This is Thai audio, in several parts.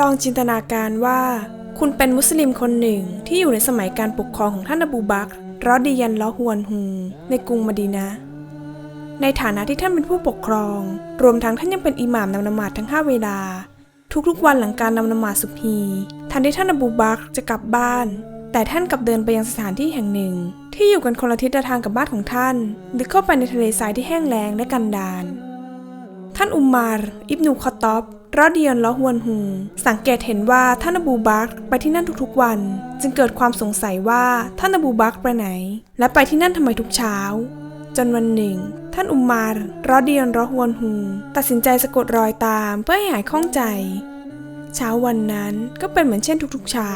ลองจินตนาการว่า คุณเป็นมุสลิมคนหนึ่งที่อยู่ในสมัยการปกครองของท่านอบูบักรรอดียันลอฮวนฮูในกรุงมดีนะ ในฐานะที่ท่านเป็นผู้ปกครอง รวมทั้งท่านยังเป็นอิหม่ามนำนมาดทั้ง 5 เวลา ทุกๆวันหลังการนำนมาดสุบฮีทันที่ท่านอบูบักจะกลับบ้าน แต่ท่านกลับเดินไปยังสถานที่แห่งหนึ่ง ที่อยู่กันคนละทิศทางกับบ้านของท่านลึกเข้าไปในทะเลทรายที่แห้งแล้งและกันดาร ท่านอุมมาร อิบนุคอตอบรอดเดียนลอฮวนฮูสังเกตเห็นว่าท่านอบูบักไปที่นั่นทุกๆวัน จึงเกิดความสงสัยว่าท่านอบูบักไปไหน และไปที่นั่นทำไมทุกเช้า จนวันหนึ่ง ท่านอุมมารรอดเดียนลอฮวนฮูตัดสินใจสะกดรอยตามเพื่อให้หายข้องใจ เช้าวันนั้นก็เป็นเหมือนเช่นทุกๆเช้า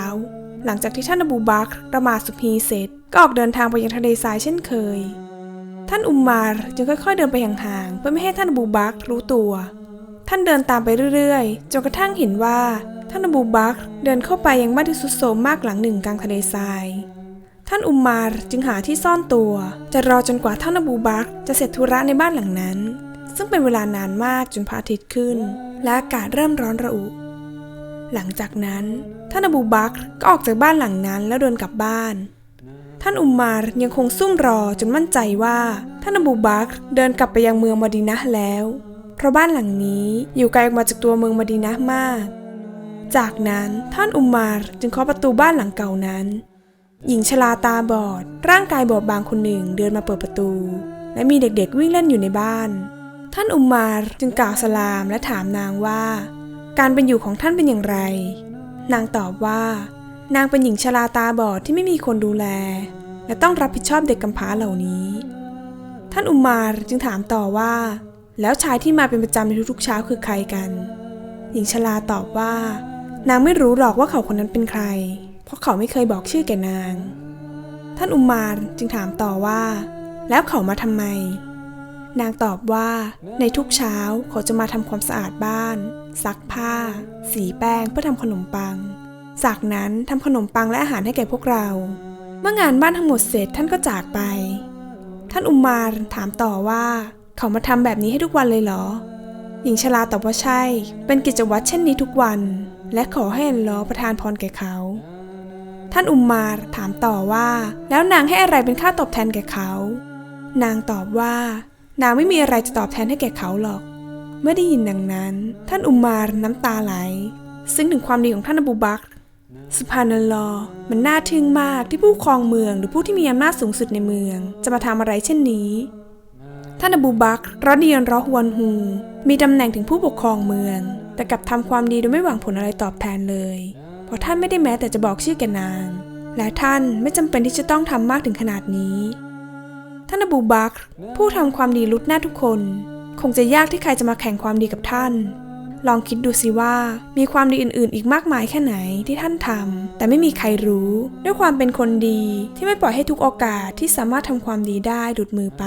หลังจากที่ท่านอบูบักรละหมาดสุบฮีเสร็จก็ออกเดินทางไปยังทะเลทรายเช่นเคย ท่านอุมมารจึงค่อย ๆ เดินไปห่างๆเพื่อไม่ให้ท่านอบูบักรู้ตัว ท่านเดินตามไปเรื่อยๆจนกระทั่งเห็นว่าท่านอบูบักรเดินเข้าไปยังบ้านที่สุดโทมมากหลังหนึ่งกลางทะเลทราย ท่านอุมมารจึงหาที่ซ่อนตัว จะรอจนกว่าท่านอบูบักรจะเสร็จธุระในบ้านหลังนั้น ซึ่งเป็นเวลานานมากจนพระอาทิตย์ขึ้น และอากาศเริ่มร้อนระอุหลังจากนั้นท่านอบูบักรก็ออกจากบ้านหลังนั้นแล้วเดินกลับบ้านานอุมมารยังคงซุ่มรอจนมั่นใจว่า ท่านอบูบักเดินกลับไปยังเมืองมดีนะแล้ว เพราะบ้านหลังนี้อยู่ไกลออกมาจากตัวเมืองมดีนะมาก จากนั้นท่านอุมมารจึงเคาะประตูบ้านหลังเก่านั้น หญิงชราตาบอด ร่างกายบอบบางคนหนึ่งเดินมาเปิดประตู และมีเด็กๆวิ่งเล่นอยู่ในบ้าน ท่านอุมมารจึงกล่าวสลามและถามนางว่า การเป็นอยู่ของท่านเป็นอย่างไร นางตอบว่านางเป็นหญิงชราตาบอดที่ไม่มีคนดูแล และต้องรับผิดชอบเด็กกำพร้าเหล่านี้ ท่านอุมารจึงถามต่อว่า แล้วชายที่มาเป็นประจำในทุกๆเช้าคือใครกัน หญิงชราตอบว่า นางไม่รู้หรอกว่าเขาคนนั้นเป็นใคร เพราะเขาไม่เคยบอกชื่อแก่นาง ท่านอุมมารจึงถามต่อว่า แล้วเขามาทำไม นางตอบว่าในทุกเช้าเขาจะมาทำความสะอาดบ้านซักผ้า สีแป้งเพื่อทำขนมปัง จากนั้นทำขนมปังและอาหารให้แก่พวกเรา เมื่องานบ้านทั้งหมดเสร็จท่านก็จากไป ท่านอุมมารถามต่อว่า เขามาทำแบบนี้ให้ทุกวันเลยเหรอ หญิงชราตอบว่าใช่ เป็นกิจวัตรเช่นนี้ทุกวัน และขอให้อัลลอฮ์ประทานพรแก่เขา ท่านอุมมารถามต่อว่า แล้วนางให้อะไรเป็นค่าตอบแทนแก่เขา นางตอบว่า นางไม่มีอะไรจะตอบแทนให้แก่เขาหรอก เมื่อได้ยินดังนั้น ท่านอุมมารน้ำตาไหล ซึ่งถึงความดีของท่านอบูบักร สุภานัลลอฮ์มันน่าทึ่งมากที่ผู้ครองเมืองหรือผู้ที่มีอำนาจสูงสุดในเมือง จะมาทำอะไรเช่นนี้ ท่านอบูบักรรอดียนรอฮวนฮู มีตำแหน่งถึงผู้ปกครองเมือง แต่กลับทำความดีโดยไม่หวังผลอะไรตอบแทนเลย เพราะท่านไม่ได้แม้แต่จะบอกชื่อแก่นาง และท่านไม่จำเป็นที่จะต้องทำมากถึงขนาดนี้ ท่านอบูบักรผู้ทำความดีลุดหน้าทุกคน คงจะยากที่ใครจะมาแข่งความดีกับท่าน ลองคิดดูสิว่า มีความดีอื่น ๆ อีกมากมายแค่ไหนที่ท่านทำแต่ไม่มีใครรู้ ด้วยความเป็นคนดีที่ไม่ปล่อยให้ทุกโอกาสที่สามารถทำความดีได้ดุดมือไป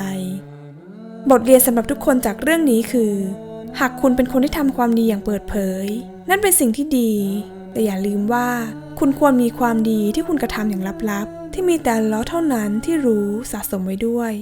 บทเรียนสำหรับทุกคนจากเรื่องนี้คือ หากคุณเป็นคนที่ทำความดีอย่างเปิดเผย นั่นเป็นสิ่งที่ดี แต่อย่าลืมว่า คุณควรมีความดีที่คุณกระทำอย่างลับ ๆ ที่มีแต่ลเลอเท่านั้นที่รู้สะสมไว้ด้วย